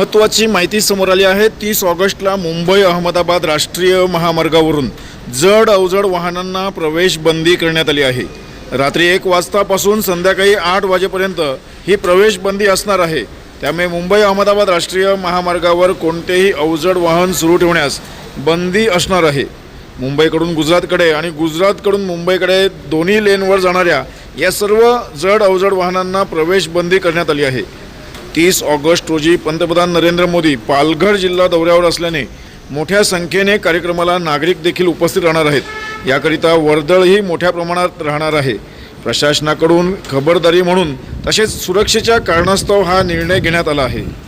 महत्त्वाची माहिती समोर आली आहे. तीस ऑगस्टला मुंबई अहमदाबाद राष्ट्रीय महामार्गावरून जड अवजड वाहनांना प्रवेश बंदी करण्यात आली आहे. रात्री एक वाजतापासून संध्याकाळी आठ वाजेपर्यंत ही प्रवेश बंदी असणार आहे. त्यामुळे मुंबई अहमदाबाद राष्ट्रीय महामार्गावर कोणतेही अवजड वाहन सुरू ठेवण्यास बंदी असणार आहे. मुंबईकडून गुजरातकडे आणि गुजरातकडून मुंबईकडे दोन्ही लेनवर जाणाऱ्या या सर्व जड अवजड वाहनांना प्रवेश बंदी करण्यात आली आहे. तीस ऑगस्ट रोजी पंतप्रधान नरेंद्र मोदी पालघर जिल्हा दौऱ्यावर असल्याने मोठ्या संख्येने कार्यक्रमाला नागरिक देखील उपस्थित राहणार आहेत. याकरिता वर्दळही मोठ्या प्रमाणात राहणार आहे. प्रशासनाकडून खबरदारी म्हणून तसेच सुरक्षेच्या कारणास्तव हा निर्णय घेण्यात आला आहे.